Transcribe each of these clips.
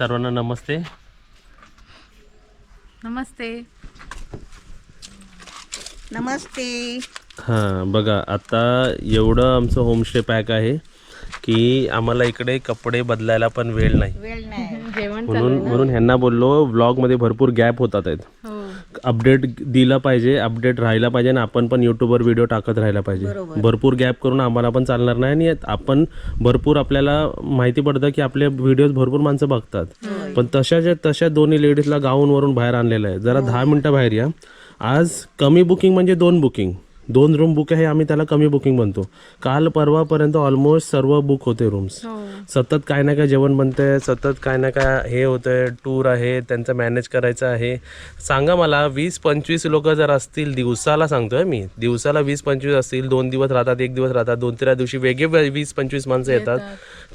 सर्वांना नमस्ते. नमस्ते. नमस्ते. हां बघा आता एवढं आमचं होमस्टे पॅक आहे की आम्हाला इकडे कपडे बदलायला पण वेळ नाही. वेळ नाही. जेवण म्हणून म्हणून ह्यांना बोललो व्लॉगमध्ये भरपूर गॅप होतात आहेत. हो. अपडेट दिला पाहिजे अपडेट राहायला पाहिजे आणि आपण पण यूट्यूबवर व्हिडिओ टाकत राहायला पाहिजे. भरपूर गॅप करून आम्हाला पण चालणार नाही आणि आपण भरपूर आपल्याला माहिती पडतं की आपले व्हिडिओज भरपूर माणसं बघतात. पण तशाच्या तशा दोन्ही लेडीजला गाऊनवरून बाहेर आणलेलं आहे. जरा दहा मिनटं बाहेर या. आज कमी बुकिंग म्हणजे दोन बुकिंग दोन रूम बुक आहे आम्ही त्याला कमी बुकिंग म्हणतो. काल परवापर्यंत ऑलमोस्ट सर्व बुक होते रूम्स हो. सतत काय ना काय जेवण बनतंय सतत काय ना काय हे होतंय टूर आहे त्यांचं मॅनेज करायचं आहे. सांगा मला वीस पंचवीस लोक जर असतील दिवसाला सांगतोय मी दिवसाला वीस पंचवीस असतील दोन दिवस राहतात एक दिवस राहतात दोन तिसऱ्या दिवशी वेगळे वीस पंचवीस माणसं येतात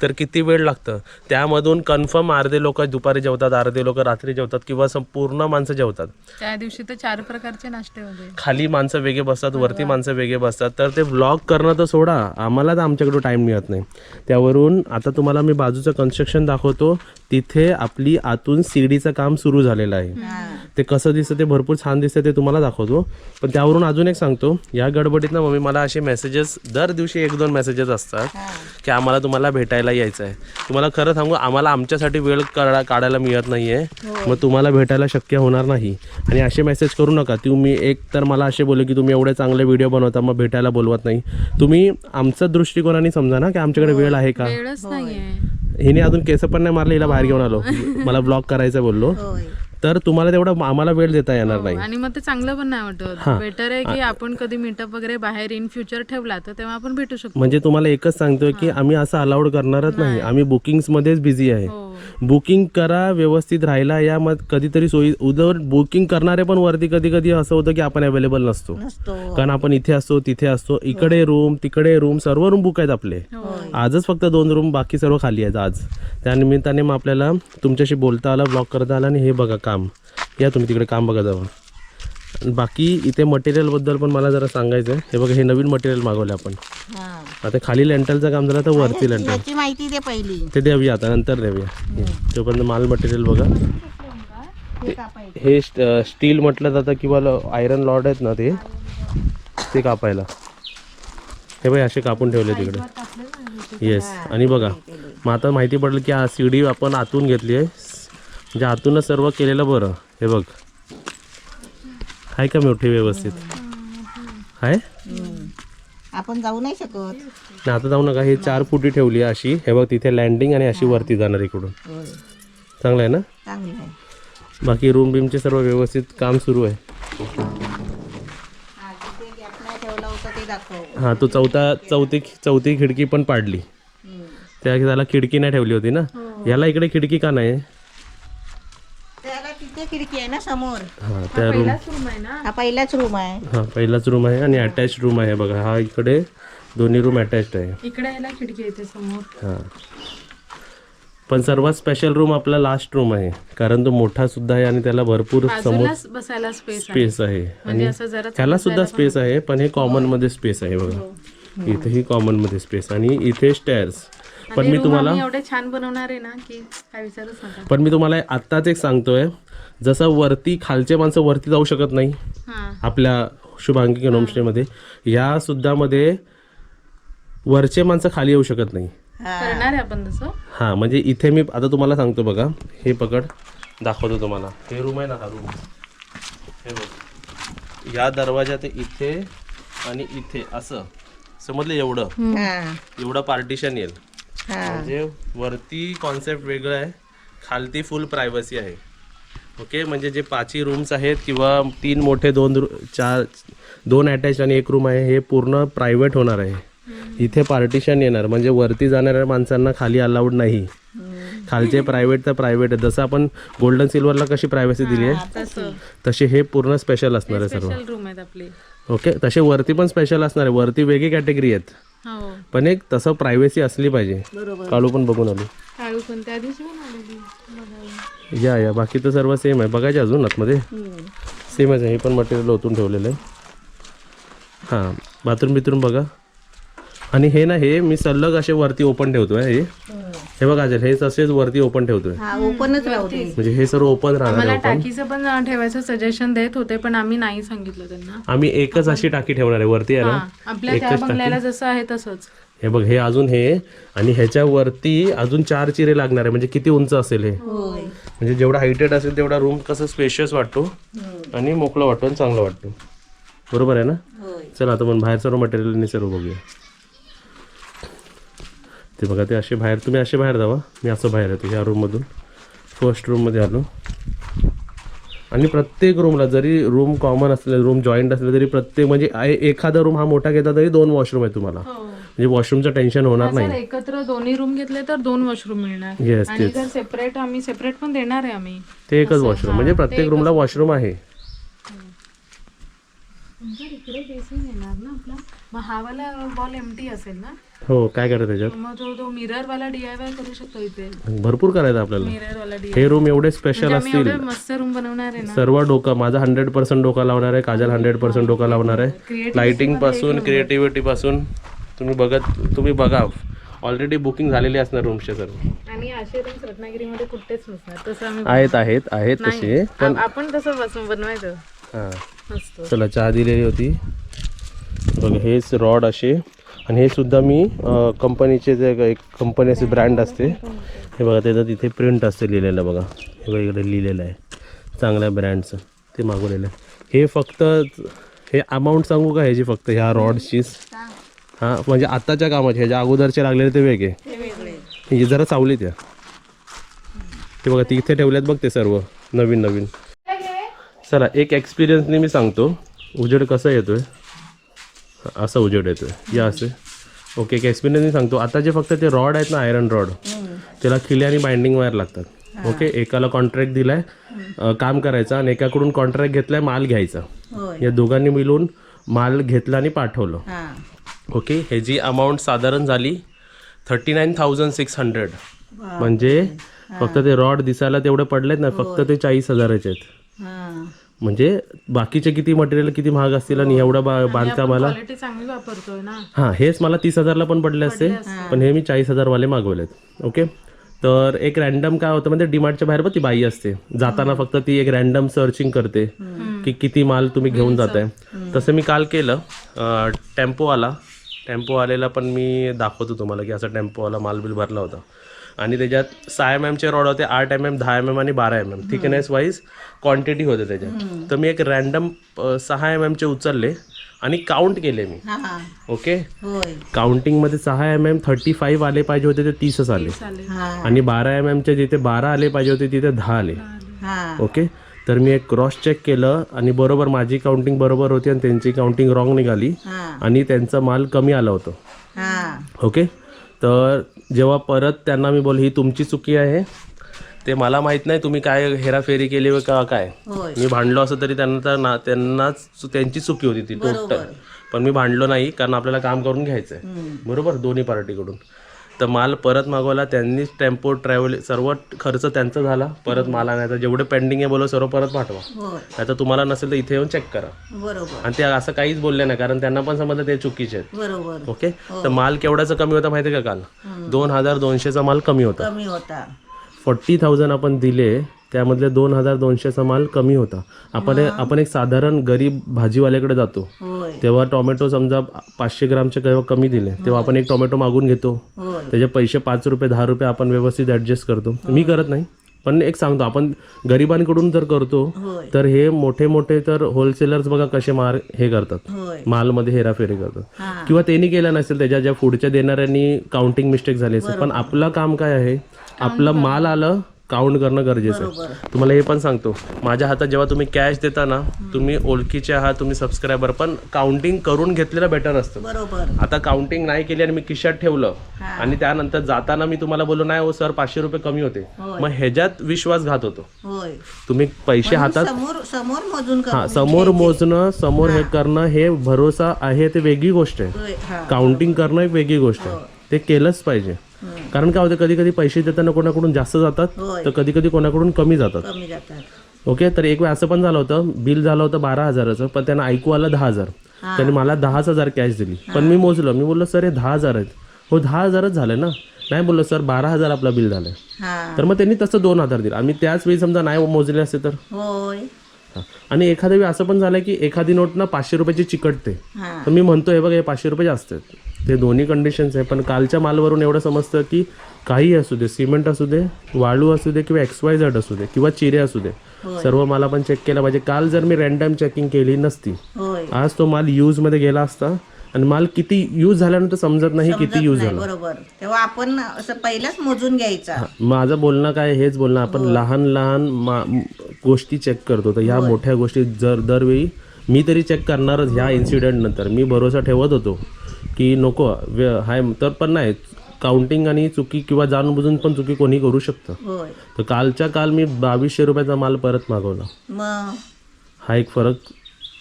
तर किती वेळ लागतं? त्यामधून कन्फर्म अर्धे लोक दुपारी जेवतात अर्धे लोक रात्री जेवतात किंवा संपूर्ण माणसं जेवतात. त्या दिवशी तर चार प्रकारचे नाश्ते होते. खाली माणसं वेगळे बसतात वरती माणसं वेगळे बसतात. तर ते व्लॉग करणं तर सोडा. आम्हाला तर आमच्याकडे टाईम मिळत नाही. त्यावरून आता तुम्हाला मी बाजूचं कन्स्ट्रक्शन दाखवतो. तिथे आपली आतून सीडीचं काम सुरू झालेलं आहे. ते कसं दिसतं ते भरपूर छान दिसतं ते तुम्हाला दाखवतो. पण त्यावरून अजून एक सांगतो. या गडबडीत ना मम्मी मला असे मेसेजेस दर दिवशी एक दोन मेसेजेस असतात की आम्हाला तुम्हाला भेटायला यायचं आहे तुम्हाला खरं सांगू आम्हाला आमच्यासाठी वेळ काढा काढायला मिळत नाही आहे मग तुम्हाला भेटायला शक्य होणार नाही. आणि असे मेसेज करू नका. तुम्ही एक तर मला असे बोलले की तुम्ही एवढे चांगले व्हिडिओ बनवता मग भेटायला बोलवत नाही. तुम्ही आमचा दृष्टिकोनाने समजा ना की आमच्याकडे वेळ आहे का? वेळच नाहीये. हिने अजून केस पण नाही मारले हिला बाहेर घेऊन आलो. मला ब्लॉग करायचं बोललो. होय. तर तुम्हाला तेवढं आम्हाला वेळ देता येणार नाही. आणि मग ते चांगलं पण नाही वाटत. बेटर आहे की आपण कधी मीटअप वगैरे बाहेर इन फ्युचर ठेवला तर तेव्हा आपण भेटू शकतो. म्हणजे तुम्हाला एकच सांगतोय की आम्ही असं अलाउड करणारच नाही. आम्ही बुकिंग्स मध्येच बिझी आहे. हो. बुकिंग करा व्यवस्थित राहायला या मग कधीतरी सोयी उदर बुकिंग करणारे पण वरती कधी कधी असं होतं की आपण अवेलेबल नसतो. नसतो. कारण आपण इथे असतो तिथे असतो इकडे रूम तिकडे रूम सर्व रूम बुक आहेत आपले. आजच फक्त दोन रूम बाकी सर्व खाली आहेत आज. त्यानिमित्ताने मग आपल्याला तुमच्याशी बोलता आलं ब्लॉक करता आलं आणि हे बघा काम. या तुम्ही तिकडे काम बघा जावं बाकी इथे मटेरियलबद्दल पण मला जरा सांगायचं आहे हे बघा हे नवीन मटेरियल मागवले आपण. हा. आता खाली लेंटलचं काम झालं तर वरती लेंटल माहिती दे पहिली. ते देऊया आता नंतर देऊया. तोपर्यंत माल मटेरियल बघा. हे स्टील म्हटलं जातं किंवा आयरन लॉड आहेत ना ते ते कापायला. हे बाई असे कापून ठेवले तिकडे. येस आणि बघा मग आता माहिती पडलं की हा सीडी आपण आतून घेतली आहे. म्हणजे आतूनच सर्व केलेलं बरं. हे बघ. आहे का मोठी व्यवस्थित? आहे. आपण जाऊ नाही शकत. नाही आता जाऊ नका. हे चार फुटी ठेवली आहे अशी. हे बघ तिथे लँडिंग आणि अशी वरती जाणार इकडून. होय. चांगलं आहे ना? चांगली आहे. बाकी रूम बीमचे सर्व व्यवस्थित काम सुरू आहे. हा तिथे गॅप नाही ठेवला होता ते दाखव. हां तो चौथा चौथी चौथी खिडकी पण पाडली. हम्म. त्या त्याला खिडकी नाही ठेवली होती ना? याला इकडे खिडकी का नाही? त्याला तिथे खिडकी आहे ना समोर. हां त्या रूम पहिलाच रूम आहे ना? हा पहिलाच रूम आहे. हां पहिलाच रूम आहे आणि अटॅच रूम आहे बघा. हा इकडे दोन्ही रूम अटॅच्ड आहे. इकडे यायला खिडकी येते समोर. हां. पण सर्वात स्पेशल रूम आपला लास्ट रूम आहे. कारण तो मोठा सुद्धा आहे आणि त्याला भरपूर समोर बाजूलाच बसायला स्पेस आहे. स्पेस आहे. म्हणजे असं जरा ह्याला सुद्धा स्पेस आहे पण हे कॉमनमध्ये स्पेस आहे बघा. इथेही कॉमनमध्ये स्पेस आणि इथे स्टेअर्स पण आणि मी तुम्हाला एवढे छान बनवणार आहे ना की काय विचारूच नका. पण मी तुम्हाला आत्ताच एक सांगतोय. जसं वरती खालचे माणसं वरती जाऊ शकत नाही हा. आपल्या शुभांगी होमस्टेमध्ये या सुद्धा मध्ये वरचे माणसं खाली येऊ शकत नाही. हा. करणार आहे आपण तसं? हां म्हणजे इथे मी आता तुम्हाला सांगतो बघा. हे पकड दाखवतो तुम्हाला. हे रूम आहे ना हा रूम. हे बघ. या दरवाजा ते इथे आणि इथे असं. समजलं एवढं? हा. एवढं पार्टिशन येईल. हा. म्हणजे वरती कॉन्सेप्ट वेगळं आहे. खालती फुल प्रायव्हसी आहे. ओके म्हणजे जे पाचही रूम्स आहेत किंवा तीन मोठे दोन रू चार दोन अटॅच आणि एक रूम आहे हे पूर्ण प्रायव्हेट होणार आहे. इथे पार्टिशन येणार म्हणजे वरती जाणाऱ्या माणसांना खाली अलाउड नाही. खालचे प्रायव्हेट तर प्रायव्हेट आहे. जसं आपण गोल्डन सिल्वरला कशी प्रायव्हसी दिली आहे तसं. तसे हे पूर्ण स्पेशल असणार आहे सर्व. स्पेशल रूम आहेत आपले. ओके तसे वरती पण स्पेशल असणार आहे. वरती वेगळी कॅटेगरी आहेत. हो. पण एक तसं प्रायव्हसी असली पाहिजे. बरोबर. काळू पण बघून आलो. काळू पण त्या दिवशी. या या. बाकी तर सर्व सेम आहे. बघायचे अजून आतमध्ये. सेमच आहे. हे पण मटेरियल ओतून ठेवलेलं आहे. हां. बाथरूम बिथरूम बघा. आणि हे ना हे मी सलग असे वरती ओपन ठेवतोय हे. हे बघा हे तसेच वरती ओपन ठेवतोय. हा ओपनच राहू दे. म्हणजे हे सर्व ओपन राहणार मला टाकीचं पण ठेवायचं सजेशन देत होते पण आम्ही नाही सांगितलं त्यांना. आम्ही एकच अशी टाकी ठेवणार आहे. वरती आहे हा ना आपल्या त्या बंगल्याला जसं आहे तसंच. हे बघ हे अजून हे आणि ह्याच्या वरती अजून चार चिरे लागणार आहे. म्हणजे किती उंच असेल हे? म्हणजे जेवढा हायटेड असेल तेवढा रूम कसं स्पेशियस वाटतो आणि मोकळा वाटतो आणि चांगला वाटतो. बरोबर आहे ना? चला आता पण बाहेर सर्व मटेरियल सर्व बघूया. ते बघा ते असे बाहेर तुम्ही असे बाहेर जावा. मी असं बाहेर येतो ह्या रूममधून फर्स्ट रूममध्ये आलो. आणि प्रत्येक रूमला जरी रूम कॉमन असले रूम जॉईंट असले तरी प्रत्येक म्हणजे एखादा रूम हा मोठा घेतला तरी दोन वॉशरूम आहे तुम्हाला. म्हणजे वॉशरूमचं टेन्शन होणार नाही. एकत्र दोन्ही रूम घेतले तर दोन वॉशरूम मिळणार. येस आणि जर सेपरेट आम्ही सेपरेट पण देणार आहे आम्ही. ते एकच वॉशरूम म्हणजे प्रत्येक रूमला वॉशरूम. आहे. जर इकडे बेसिन येणार ना आपला? मग हा वाला वॉल एमटी असेल ना? हो काय करायचं त्याच्यात? मग तो तो मिरर वाला डीआयवाय करू शकतो इथे. भरपूर करायचं आपल्याला. मिरर वाला डी हे रूम एवढे स्पेशल आम्ही असतील. एवढे मस्त रूम बनवणार आहे ना? सर्व डोकं माझा हंड्रेड पर्सेंट डोका लावणार आहे काजल हंड्रेड पर्सेंट डोका लावणार आहे. लाइटिंगपासून क्रिएटिव्हिटी पासून. तुम्ही बघत तुम्ही बघा. ऑलरेडी बुकिंग झालेली असणार रूमचे सर्व आणि असे रूम रत्नागिरीमध्ये कुठेच नसणार. तसं आम्ही आहेत आहेत आहेत तसे. आ- आपण तसं बस- बनवायचं? हां. चला चहा दिलेली होती. बघा हेच रॉड असे. आणि हे सुद्धा मी कंपनीचे जे एक कंपनी असे ब्रँड असते. हे बघा त्याचं तिथे प्रिंट असते लिहिलेलं बघा. हे बघा इकडे लिहिलेलं आहे. चांगल्या ब्रँडचं ते मागवलेलं आहे. हे फक्त हे अमाऊंट सांगू का ह्याची फक्त? ह्या रॉडचीच हां म्हणजे आत्ताच्या कामाचे ह्याच्या अगोदरचे लागलेले ते वेगळे. हे जरा चावले त्या. ते बघा तिथे ठेवल्यात बघ ते सर्व नवीन नवीन. चला एक एक्सपिरियन्सने मी सांगतो. उजेड कसा येतोय? असा उजेड येतोय. या असे. ओके एक एक्सपिरियन्सने सांगतो. आता जे फक्त ते रॉड आहेत ना आयरन रॉड त्याला खिले आणि बाइंडिंग वायर लागतात. ओके एकाला कॉन्ट्रॅक्ट दिलाय काम करायचं आणि एकाकडून कॉन्ट्रॅक्ट घेतलाय माल घ्यायचा. या दोघांनी मिळून माल घेतला आणि पाठवलं. ओके ह्याची अमाऊंट साधारण झाली thirty nine thousand six hundred म्हणजे फक्त ते रॉड दिसायला तेवढे पडलेत ना फक्त ते चाळीस हजाराचे आहेत. हा. म्हणजे बाकीचे किती मटेरियल किती महाग असतील आणि एवढं बा बांधकामाला? हां हेच मला तीस हजारला पण पडले असते. पण हे मी चाळीस हजारवाले मागवलेत. ओके? तर एक रॅन्डम काय होतं म्हणजे डिमार्टच्या बाहेर पण ती बाई असते. जाताना फक्त ती एक रॅन्डम सर्चिंग करते की किती माल तुम्ही घेऊन जाताय. तसं मी काल केलं टेम्पो आला टेम्पो आलेला पण मी दाखवतो तुम्हाला की असा टेम्पोवाला माल बिल भरला होता. आणि त्याच्यात सहा एम एमचे रॉड होते आठ एम एम दहा एम एम आणि बारा M M thickness wise quantity होते त्याच्यात. तर मी एक रॅन्डम सहा एम एमचे उचलले आणि काउंट केले मी. ओके? काउंटिंगमध्ये सहा एम एम थर्टी फाईव्ह आले पाहिजे होते ते तीसच आले. आणि बारा एम एमचे जिथे बारा आले पाहिजे होते तिथे दहा आले. ओके? तर मी एक क्रॉस चेक केलं आणि बरोबर माझी काउंटिंग बरोबर होती आणि त्यांची काउंटिंग रॉंग निघाली. आणि त्यांचा माल कमी आला होतं. हा. ओके तर जेव्हा परत त्यांना मी बोल ही तुमची चुकी आहे. ते मला माहीत नाही तुम्ही काय हेराफेरी केली व का काय. मी भांडलो असं तरी त्यांना तर ना त्यांनाच त्यांची चुकी होती ती टोटल पण मी भांडलो नाही कारण आपल्याला काम करून घ्यायचं आहे बरोबर? दोन्ही पार्टीकडून तर माल परत मागवला त्यांनीच टेम्पो ट्रॅव्हल सर्व खर्च त्यांचा झाला. परत माल आणायचा. जेवढे पेंडिंग आहे बोलो सर्व परत पाठवा. नाही तर तुम्हाला नसेल तर इथे येऊन चेक करा. बरोबर. आणि ते असं काहीच बोलले नाही कारण त्यांना पण समजलं ते चुकीचे आहेत. बरोबर. ओके तर माल केवढ्याचा कमी होता माहिती आहे का काल? दोन हजार दोनशेचा माल कमी होता. कमी होता. फोर्टी थाउजंड आपण दिले त्यामधले दोन हजार दोनशेचा माल कमी होता. आपण आपण एक साधारण गरीब भाजीवाल्याकडे जातो. तेव्हा टोमॅटो समजा पाचशे ग्रामचे केव्हा कमी दिले तेव्हा आपण एक टोमॅटो मागून घेतो. त्याचे पैसे पाच रुपये दहा रुपये आपण व्यवस्थित ॲडजस्ट करतो. मी करत नाही. पण एक सांगतो आपण गरिबांकडून जर करतो तर हे मोठे मोठे तर होलसेलर्स बघा कसे मार हे करतात. मालमध्ये हेराफेरी करतात. किंवा त्यांनी केलं नसेल त्याच्या ज्या पुढच्या देणाऱ्यांनी काउंटिंग मिस्टेक झाली असेल. पण आपलं काम काय आहे? आपलं माल आलं काउंट करणं गरजेचं आहे. तुम्हाला हे पण सांगतो माझ्या हातात जेव्हा तुम्ही कॅश देता ना तुम्ही ओळखीचे आहात तुम्ही सबस्क्रायबर पण काउंटिंग करून घेतलेलं बेटर असतं. आता काउंटिंग नाही केली आणि मी खिशात ठेवलं हा. आणि त्यानंतर जाताना मी तुम्हाला बोललो नाही हो सर पाचशे रुपये कमी होते. मग ह्याच्यात विश्वासघात होतो. होय. तुम्ही पैसे हातात समोर मोजून हा समोर मोजणं समोर हे करणं हे भरोसा आहे ते वेगळी गोष्ट आहे. हा. काउंटिंग करणं एक वेगळी गोष्ट आहे. ते केलंच पाहिजे. कारण काय होतं कधी कधी पैसे देताना कोणाकडून जास्त जातात होय. तर कधी कधी कोणाकडून कमी जातात. कमी जातात. ओके तर एक वेळ असं पण झालं होतं बिल झालं होतं बारा हजाराचं पण त्यांना ऐकू आलं दहा हजार. त्यांनी मला दहाच हजार कॅश दिली. पण मी मोजलं मी बोललो सर हे दहा हजार आहेत. हो दहा हजारच झालं ना? नाही बोललो सर बारा हजार आपला बिल झालं हा. तर मग त्यांनी तसं दोन हजार दिलं. आणि त्याच वेळी समजा नाही मोजले असते तर? होय. हा. आणि एखाद्या वेळी असं पण झालं की एखादी नोट ना पाचशे रुपयाची चिकटते. हा. तर मी म्हणतो हे बघा हे पाचशे रुपये जास्त आहेत. ते दोन्ही कंडिशन्स आहे. पण कालच्या मालवरून एवढं समजतं की काही असू दे सिमेंट असू दे वाळू असू दे किंवा एक्स वाय झड असू दे किंवा चिरे असू दे सर्व माल आपण चेक केला पाहिजे. काल जर मी रँडम चेकिंग केली नसती आज तो माल यूजमध्ये गेला असता आणि माल किती यूज झाल्यानंतर समजत नाही किती यूज झाला. बरोबर. तेव्हा आपण असं पहिलाच मोजून घ्यायचा. माझं बोलणं काय हेच बोलणं. आपण लहान लहान गोष्टी चेक करतो. तर ह्या मोठ्या गोष्टी जर दरवेळी मी तरी चेक करणारच ह्या इन्सिडेंट नंतर. मी भरोसा ठेवत होतो. की नको वे- हाय तर पण नाही. काउंटिंग आणि चुकी किंवा जाणून बुजून पण चुकी कोणी करू शकतं. होय. तर कालच्या काल मी बावीसशे रुपयाचा माल परत मागवला. मग? हा एक फरक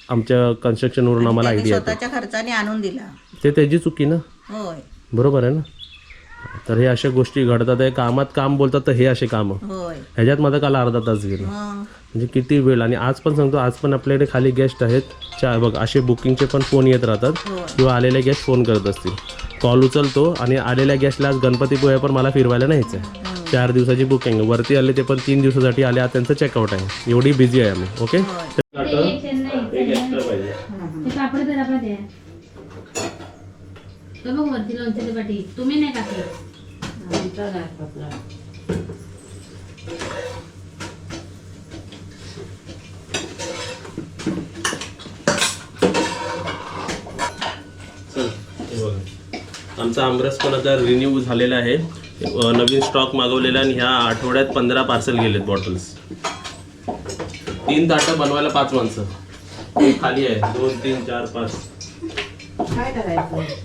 आमच्या कन्स्ट्रक्शनवरून आम्हाला त्यांनी आयडिया स्वतःच्या खर्चाने आणून दिला. ते त्याची चुकी ना? होय. बरोबर आहे ना? तर हे अशा गोष्टी घडतात. हे कामात काम बोलतात तर हे असे कामं. होय. ह्याच्यात माझा काल अर्धा तास गेला. मग? म्हणजे किती वेळ? आणि आज पण सांगतो आज पण आपल्याकडे खाली गेस्ट आहेत. चा बघ असे बुकिंगचे पण फोन येत राहतात. होय. किंवा आलेले गेस्ट फोन करत असतील. कॉल उचलतो आणि आलेल्या गेस्टला आज गणपतीपुळे पण मला फिरवायला न्यायचं आहे चार दिवसाची बुकिंग वरती आले ते पण तीन दिवसासाठी आले आज त्यांचं चेकआउट आहे. एवढी बिझी आहे आम्ही ओके ते पापड तर आपण द्या. तो बघ वरती लोणच्याची पाठी तुम्ही नाही टाकलं आमचा आमरस पण आता रिन्यू झालेला आहे. नवीन स्टॉक मागवलेला आणि ह्या आठवड्यात पंधरा पार्सल गेलेत बॉटल्स तीन ताटं बनवायला पाच माणसं. खाली आहे. दोन तीन चार पाच. काय करायचं?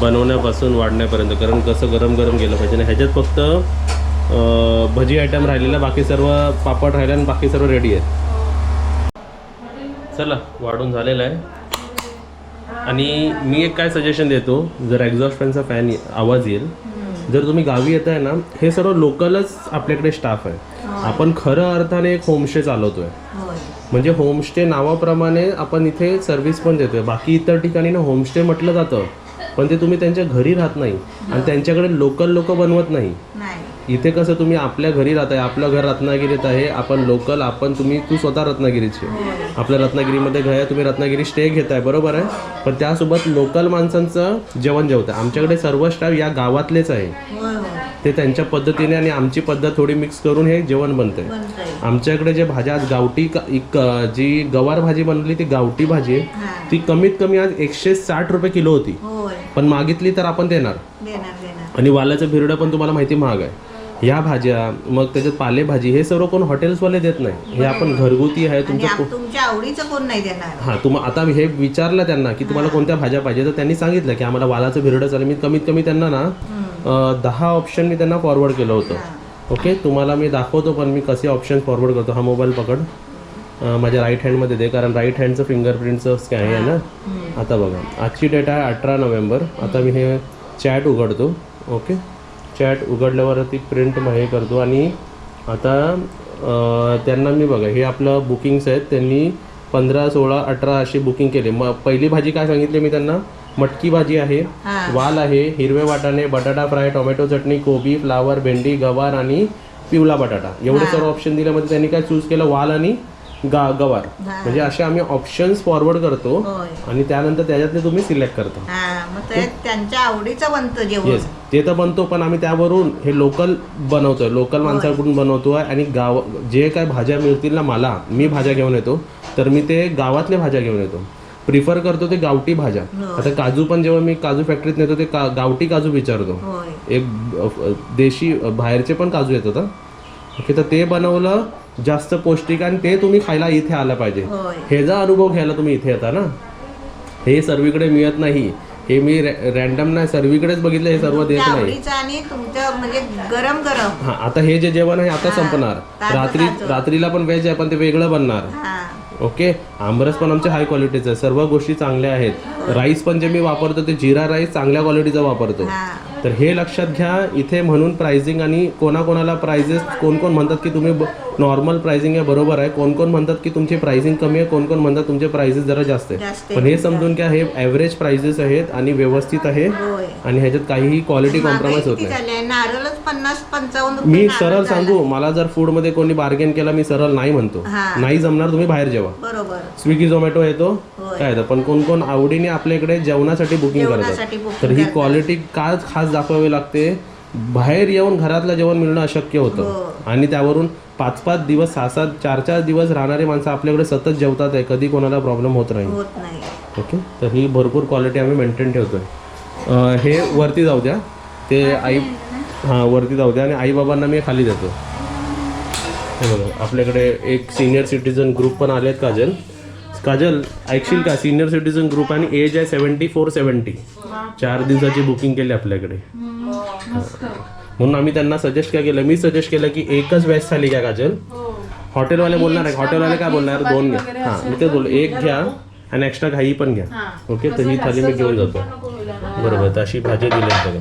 बनवण्यापासून वाढण्यापर्यंत कारण कसं गरम गरम गेलं पाहिजे. ना ह्याच्यात फक्त भजी आयटम राहिलेला बाकी सर्व पापड राहिले आणि बाकी सर्व रेडी आहे चला वाढून झालेलं आहे. आणि मी एक काय सजेशन देतो जर एक्झॉस्ट फॅनचा फॅन आवाज येईल. जर तुम्ही गावी येत आहे ना हे सर्व लोकलच आपल्याकडे स्टाफ आहे. आपण खरं अर्थाने एक होमस्टे चालवतोय. म्हणजे होमस्टे नावाप्रमाणे आपण इथे सर्व्हिस पण देतोय. बाकी इतर ठिकाणी ना होमस्टे म्हटलं जातं. पण ते तुम्ही त्यांच्या घरी राहत नाही. आणि त्यांच्याकडे लोकल लोक बनवत नाही. इथे कसं तुम्ही आपल्या घरी राहताय आपलं घर रत्नागिरीत आहे आपण लोकल आपण तुम्ही तू स्वतः रत्नागिरीची. आहे. आपल्या रत्नागिरीमध्ये घर आहे तुम्ही रत्नागिरी स्टे घेताय बरोबर आहे? पण त्यासोबत लोकल माणसांचं जेवण जेवताय. आमच्याकडे सर्व स्टाफ या गावातलेच आहे. ते त्यांच्या पद्धतीने आणि आमची पद्धत थोडी मिक्स करून हे जेवण बनतंय. बनतंय. आमच्याकडे जे भाज्या आज गावठी जी गवार भाजी बनवली ती गावठी भाजी आहे हा. ती कमीत कमी आज एकशे साठ रुपये किलो होती. होय पण मागितली तर आपण देणार. देणार देणार. आणि वालाचं भिरडं पण तुम्हाला माहिती महाग आहे. ह्या भाज्या मग त्याच्यात पालेभाजी हे सर्व कोण हॉटेल्सवाले देत नाही. हे आपण घरगुती आहे आणि तुमच्या आवडीचं कोण नाही देणार? हां तुम आता हे विचारलं त्यांना की तुम्हाला कोणत्या भाज्या पाहिजे तर त्यांनी सांगितलं की आम्हाला वालाचं भिरडं चालेल. मी कमीत कमी त्यांना ना अ, दहा ऑप्शन मी त्यांना फॉरवर्ड केलं होतं. ओके तुम्हाला मी दाखवतो पण मी कसे ऑप्शन फॉरवर्ड करतो. हा मोबाईल पकड. माझ्या राईट हँडमध्ये दे कारण राईट हँडचं फिंगरप्रिंटचं स्कॅन आहे ना? आता बघा. आजची डेट आहे अठरा नोव्हेंबर. आता मी हे चॅट उघडतो. ओके चॅट उघडल्यावरती प्रिंट हे करतो. आणि आता त्यांना मी बघा हे आपलं बुकिंग्स आहेत. त्यांनी पंधरा सोळा अठरा अशी बुकिंग केली. मग पहिली भाजी काय सांगितली मी त्यांना? मटकी भाजी आहे वाल आहे हिरवे वाटाणे बटाटा फ्राय टोमॅटो चटणी कोबी फ्लावर भेंडी गवार आणि पिवळा बटाटा. एवढे सर्व ऑप्शन दिल्यामध्ये त्यांनी काय चूज केलं? वाल आणि गा गवार. म्हणजे असे आम्ही ऑप्शन्स फॉरवर्ड करतो होय. आणि त्यानंतर त्याच्यातले तुम्ही सिलेक्ट करता. हा मग ते त्यांच्या आवडीचं बनतं जेवण येस ते तर बनतो पण आम्ही त्यावरून हे लोकल बनवतोय. लोकल माणसाकडून बनवतोय आणि गाव जे काय भाज्या मिळतील ना मला मी भाज्या घेऊन येतो तर मी ते गावातल्या भाज्या घेऊन येतो. प्रिफर करतो ते गावठी भाज्या. आता काजू पण जेव्हा मी काजू फॅक्टरीत नेतो ते का गावठी काजू विचारतो. होय. एक अ, देशी अ, बाहेरचे पण काजू येतात हा. ओके तर ते बनवलं जास्त पौष्टिक आणि ते तुम्ही खायला इथे आलं पाहिजे. होय. ह्याचा अनुभव घ्यायला तुम्ही इथे येता ना. हे सर्वीकडे मिळत नाही. हे मी रॅन्डम नाही सर्वीकडेच बघितलं हे सर्व देत नाही. म्हणजे गरम गरम. हा आता हे जे जेवण आहे आता संपणार. रात्री. रात्रीला पण व्हेज आहे पण ते वेगळं बनणार. हा. ओके? आमरस पण आमचे हाय क्वालिटीचं आहे. सर्व गोष्टी चांगल्या आहेत. राईस पण जे मी वापरतो ते जिरा राईस चांगल्या क्वालिटीचा वापरतो. हा. तर हे लक्षात घ्या इथे म्हणून प्राइसिंग आणि कोणाकोणाला प्राइजेस कोण कोण म्हणतात की तुम्ही नॉर्मल प्राइसिंग आहे बरोबर आहे. कोण कोण म्हणतात की तुमची प्राइसिंग कमी आहे कोण कोण म्हणतात तुमचे प्राइसेस जरा जास्त आहे. पण हे समजून घ्या हे ॲव्हरेज प्राइसेस आहेत आणि व्यवस्थित आहे आणि ह्याच्यात काहीही क्वालिटी कॉम्प्रोमाइज होत नाही. मी सरळ. सांगू मला जर फूडमध्ये कोणी बार्गेन केला मी सरळ नाही म्हणतो. नाही जमणार तुम्ही बाहेर जेवा. स्विगी झोमॅटो येतो. काय येतं? पण कोण कोण आवडीने आपल्या इकडे जेवणासाठी बुकिंग करतात. तर ही. क्वालिटी का खास दाखवावी लागते. बाहेर येऊन घरातलं जेवण मिळणं अशक्य होतं. हो. आणि त्यावरून पाच पाच दिवस सहा सात चार चार दिवस राहणारी माणसं आपल्याकडे सतत जेवतात आहे. कधी कोणाला प्रॉब्लेम होत नाही. ओके? तर ही भरपूर क्वालिटी आम्ही मेंटेन ठेवतोय. हे वरती जाऊ द्या. ते आई हां वरती जाऊ द्या. आणि आईबाबांना मी खाली देतो. हे बघा आपल्याकडे एक सिनियर सिटीजन ग्रुप पण आलेत काजल काजल ऐकशील का? सिनियर सिटीजन ग्रुप आणि एज आहे सेवन्टी फोर सेवन्टी चार दिवसाची बुकिंग केली आपल्याकडे. म्हणून आम्ही त्यांना सजेस्ट काय केलं? मी सजेस्ट केलं की एकच व्हेज थाली घ्या काजल? हॉटेलवाले बोलणार आहे हॉटेलवाले काय बोलणार? दोन घ्या. हां मी ते बोललो. एक घ्या आणि एक्स्ट्रा घाई पण घ्या. ओके? तर ही थाली मी घेऊन जातो. बरोबर तर अशी भाजी दिली बघा.